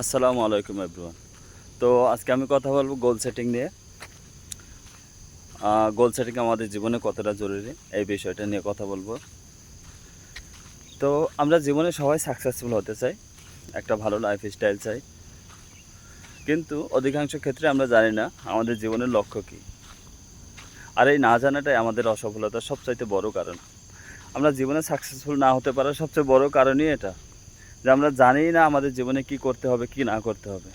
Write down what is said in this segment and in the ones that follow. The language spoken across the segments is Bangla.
আসসালামু আলাইকুম এভরিওয়ান তো আজকে আমি কথা বলব গোল সেটিং নিয়ে। গোল সেটিং আমাদের জীবনে কতটা জরুরি এই বিষয়টা নিয়ে কথা বলব। তো আমরা জীবনে সবাই সাকসেসফুল হতে চাই, একটা ভালো লাইফ স্টাইল চাই। কিন্তু অধিকাংশ ক্ষেত্রে আমরা জানি না আমাদের জীবনের লক্ষ্য কী। আর এই না জানাটাই আমাদের অসফলতার সবচাইতে বড় কারণ। আমরা জীবনে সাকসেসফুল না হতে পারার সবচেয়ে বড় কারণই এটা। যে আমরা জানি না আমাদের জীবনে কি করতে হবে, কি না করতে হবে।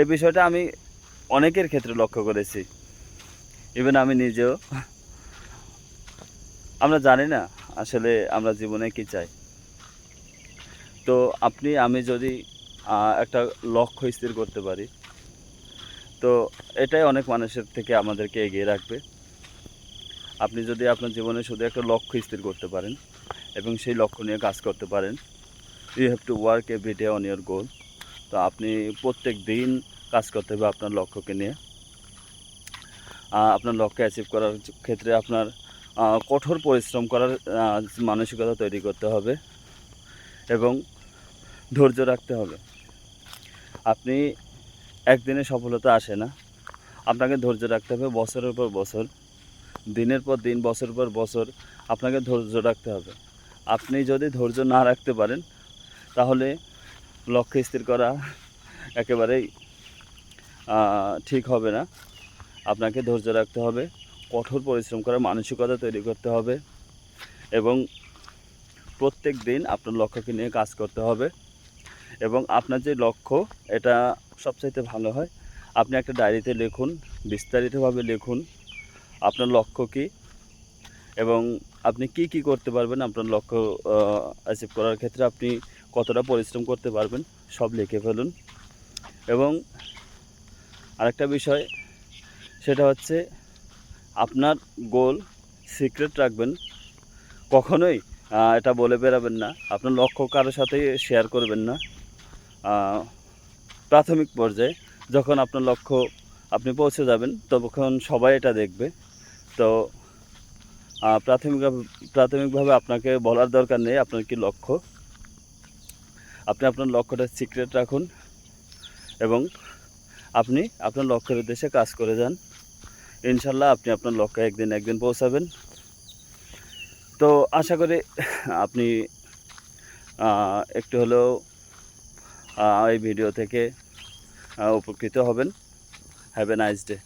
এই বিষয়টা আমি অনেকের ক্ষেত্রে লক্ষ্য করেছি। ইভেন আমি নিজেও। আমরা জানি না আসলে আমরা জীবনে কি চাই। তো আপনি, আমি যদি একটা লক্ষ্য স্থির করতে পারি, তো এটাই অনেক মানুষের থেকে আমাদেরকে এগিয়ে রাখবে। আপনি যদি আপনার জীবনে শুধু একটা লক্ষ্য স্থির করতে পারেন এবং সেই লক্ষ্য নিয়ে কাজ করতে পারেন you have to work every day on your goal তো আপনি প্রত্যেক দিন কাজ করতে হবে আপনার লক্ষ্যকে নিয়ে। আপনার লক্ষ্য অ্যাচিভ করার ক্ষেত্রে আপনার কঠোর পরিশ্রম করার মানসিকতা তৈরি করতে হবে এবং ধৈর্য রাখতে হবে। আপনি একদিনে সফলতা আসে না। আপনাকে ধৈর্য রাখতে হবে বছরের পর বছর, দিনের পর দিন বছর পর বছর আপনাকে ধৈর্য রাখতে হবে। আপনি যদি ধৈর্য না রাখতে পারেন তাহলে লক্ষ্য স্থির করা একেবারেই ঠিক হবে না। আপনাকে ধৈর্য রাখতে হবে, কঠোর পরিশ্রম করার মানসিকতা তৈরি করতে হবে এবং প্রত্যেক দিন আপনার লক্ষ্যকে নিয়ে কাজ করতে হবে এবং আপনার যে লক্ষ্য, এটা সবচাইতে ভালো হয়। আপনি একটা ডায়েরিতে লিখুন, বিস্তারিতভাবে লিখুন আপনার লক্ষ্য কী এবং আপনি কি কি করতে পারবেন আপনার লক্ষ্য অ্যাচিভ করার ক্ষেত্রে। আপনি কতটা পরিশ্রম করতে পারবেন সব লিখে ফেলুন। এবং আরেকটা বিষয়, সেটা হচ্ছে আপনার গোল সিক্রেট রাখবেন। কখনোই এটা বলে বেরাবেন না। আপনার লক্ষ্য কারোর সাথে শেয়ার করবেন না। প্রাথমিক পর্যায়ে যখন আপনার লক্ষ্য আপনি পৌঁছে যাবেন, তখন সবাই এটা দেখবে। তো প্রাথমিক, প্রাথমিকভাবে আপনাকে বলার দরকার নেই আপনার কি লক্ষ্য। আপনি আপনার লক্ষ্যটা সিক্রেট রাখুন এবং আপনি আপনার লক্ষ্যের উদ্দেশ্যে কাজ করে যান। ইনশাল্লাহ আপনি আপনার লক্ষ্যে একদিন একদিন পৌঁছাবেন। তো আশা করি আপনি একটু হলেও এই ভিডিও থেকে উপকৃত হবেন। Have a nice day